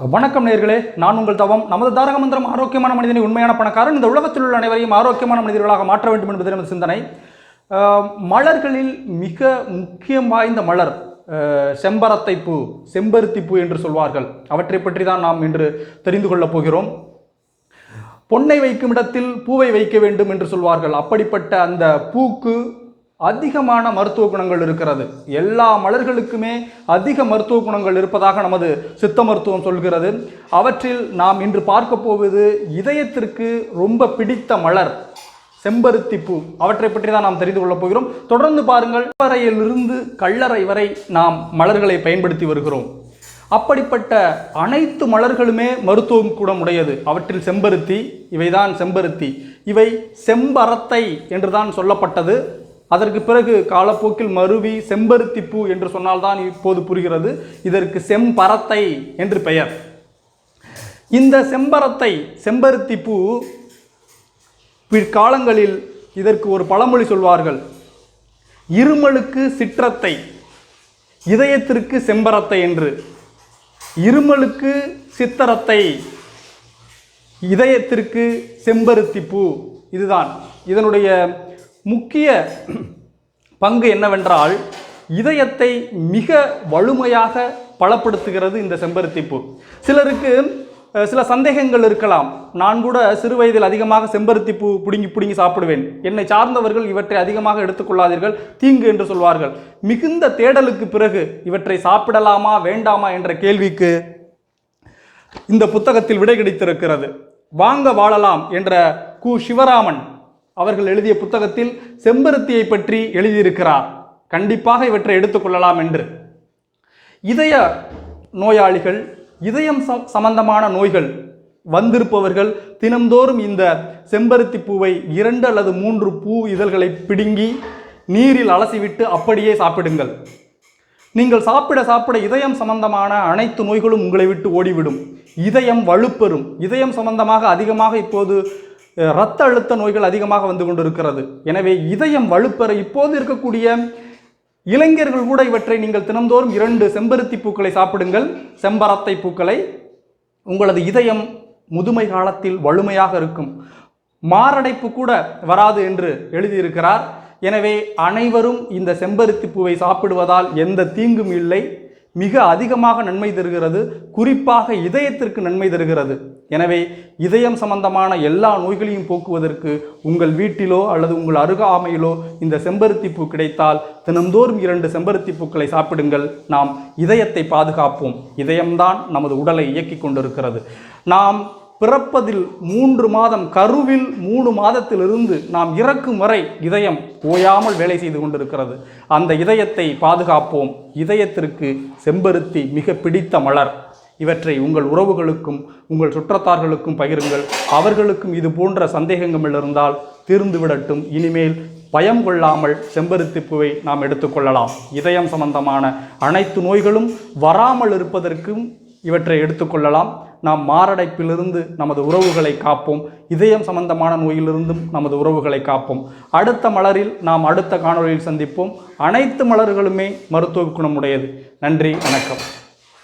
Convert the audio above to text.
வணக்கம் நேர்களே நான் உங்கள் தவம். நமது தாரக மந்திரம் ஆரோக்கியமான மனிதனை உண்மையான பணக்காரன். இந்த உலகத்தில் உள்ள அனைவரையும் ஆரோக்கியமான மனிதர்களாக மாற்ற வேண்டும் என்பது நமது சிந்தனை. மலர்களில் மிக முக்கியம் வாய்ந்த மலர் செம்பரத்தை பூ செம்பருத்தி பூ என்று சொல்வார்கள். அவற்றை பற்றி தான் நாம் இன்று தெரிந்து கொள்ளப் போகிறோம். பொன்னை வைக்கும் இடத்தில் பூவை வைக்க வேண்டும் என்று சொல்வார்கள். அப்படிப்பட்ட அந்த பூக்கு அதிகமான மருத்துவ குணங்கள் இருக்கிறது. எல்லா மலர்களுக்குமே அதிக மருத்துவ குணங்கள் இருப்பதாக நமது சித்த மருத்துவம் சொல்கிறது. அவற்றில் நாம் இன்று பார்க்க போவது இதயத்திற்கு ரொம்ப பிடித்த மலர் செம்பருத்தி பூ. அவற்றை பற்றி தான் நாம் தெரிந்து கொள்ளப் போகிறோம். தொடர்ந்து பாருங்கள். வரையிலிருந்து கல்லறை வரை நாம் மலர்களை பயன்படுத்தி வருகிறோம். அப்படிப்பட்ட அனைத்து மலர்களுமே மருத்துவம் கூட உடையது. அவற்றில் செம்பருத்தி இவைதான் செம்பருத்தி. இவை செம்பரத்தை என்றுதான் சொல்லப்பட்டது. அதற்கு பிறகு காலப்போக்கில் மருவி செம்பருத்தி பூ என்று சொன்னால்தான் இப்போது புரிகிறது. இதற்கு செம்பரத்தை என்று பெயர். இந்த செம்பரத்தை செம்பருத்தி பூ பிற்காலங்களில் இதற்கு ஒரு பழமொழி சொல்வார்கள். இருமலுக்கு சிற்றத்தை இதயத்திற்கு செம்பரத்தை என்று. இருமலுக்கு சித்தரத்தை இதயத்திற்கு செம்பருத்தி பூ இதுதான். இதனுடைய முக்கிய பங்கு என்னவென்றால் இதயத்தை மிக வலுமையாக பலப்படுத்துகிறது இந்த செம்பருத்தி பூ சிலருக்கு சில சந்தேகங்கள் இருக்கலாம். நான் கூட சிறு வயதில் அதிகமாக செம்பருத்தி பூ பிடுங்கி பிடுங்கி சாப்பிடுவேன். என்னை சார்ந்தவர்கள் இவற்றை அதிகமாக எடுத்துக்கொள்ளாதீர்கள் தீங்கு என்று சொல்வார்கள். மிகுந்த தேடலுக்கு பிறகு இவற்றை சாப்பிடலாமா வேண்டாமா என்ற கேள்விக்கு இந்த புத்தகத்தில் விடை கிடைத்திருக்கிறது. வாங்க வாழலாம் என்ற கு. சிவராமன் அவர்கள் எழுதிய புத்தகத்தில் செம்பருத்தியை பற்றி எழுதியிருக்கிறார். கண்டிப்பாக இவற்றை எடுத்துக்கொள்ளலாம் என்று. இதய நோயாளிகள் இதயம் சம்பந்தமான நோய்கள் வந்திருப்பவர்கள் தினம்தோறும் இந்த செம்பருத்தி பூவை இரண்டு அல்லது மூன்று பூ இதழ்களை பிடுங்கி நீரில் அலசிவிட்டு அப்படியே சாப்பிடுங்கள். நீங்கள் சாப்பிட சாப்பிட இதயம் சம்பந்தமான அனைத்து நோய்களும் உங்களை விட்டு ஓடிவிடும். இதயம் வலுப்பெறும். இதயம் சம்பந்தமாக அதிகமாக இப்போது இரத்த அழுத்த நோய்கள் அதிகமாக வந்து கொண்டிருக்கிறது. எனவே இதயம் வலுப்பெற இப்போது இருக்கக்கூடிய இளைஞர்கள் கூட இவற்றை நீங்கள் தினந்தோறும் இரண்டு செம்பருத்தி பூக்களை சாப்பிடுங்கள். செம்பரத்தை பூக்களை உங்களது இதயம் முதுமை காலத்தில் வலுமையாக இருக்கும். மாரடைப்பு கூட வராது என்று எழுதியிருக்கிறார். எனவே அனைவரும் இந்த செம்பருத்தி பூவை சாப்பிடுவதால் எந்த தீங்கும் இல்லை. மிக அதிகமாக நன்மை தருகிறது குறிப்பாக இதயத்திற்கு நன்மை தருகிறது. எனவே இதயம் சம்பந்தமான எல்லா நோய்களையும் போக்குவதற்கு உங்கள் வீட்டிலோ அல்லது உங்கள் அருகாமையிலோ இந்த செம்பருத்தி பூ கிடைத்தால் தினந்தோறும் இரண்டு செம்பருத்தி பூக்களை சாப்பிடுங்கள். நாம் இதயத்தை பாதுகாப்போம். இதயம்தான் நமது உடலை இயக்கிக் கொண்டிருக்கிறது. நாம் பிறப்பதில் மூன்று மாதம் கருவில் மூணு மாதத்திலிருந்து நாம் இறக்கும் வரை இதயம் ஓயாமல் வேலை செய்து கொண்டிருக்கிறது. அந்த இதயத்தை பாதுகாப்போம். இதயத்திற்கு செம்பருத்தி மிக பிடித்த மலர். இவற்றை உங்கள் உறவுகளுக்கும் உங்கள் சுற்றத்தார்களுக்கும் பகிருங்கள். அவர்களுக்கும் இது போன்ற சந்தேகங்கள் இருந்தால் தீர்ந்து விடட்டும். இனிமேல் பயம் கொள்ளாமல் செம்பருத்தி பூவை நாம் எடுத்துக்கொள்ளலாம் இதயம் சம்பந்தமான அனைத்து நோய்களும் வராமல் இருப்பதற்கும் இவற்றை எடுத்துக்கொள்ளலாம் நாம் மாரடைப்பிலிருந்து நமது உறவுகளை காப்போம். இதயம் சம்பந்தமான நோயிலிருந்தும் நமது உறவுகளை காப்போம். அடுத்த மலரில் நாம் அடுத்த காணொளியில் சந்திப்போம். அனைத்து மலர்களுமே மருத்துவ குணமுடையது. நன்றி வணக்கம்.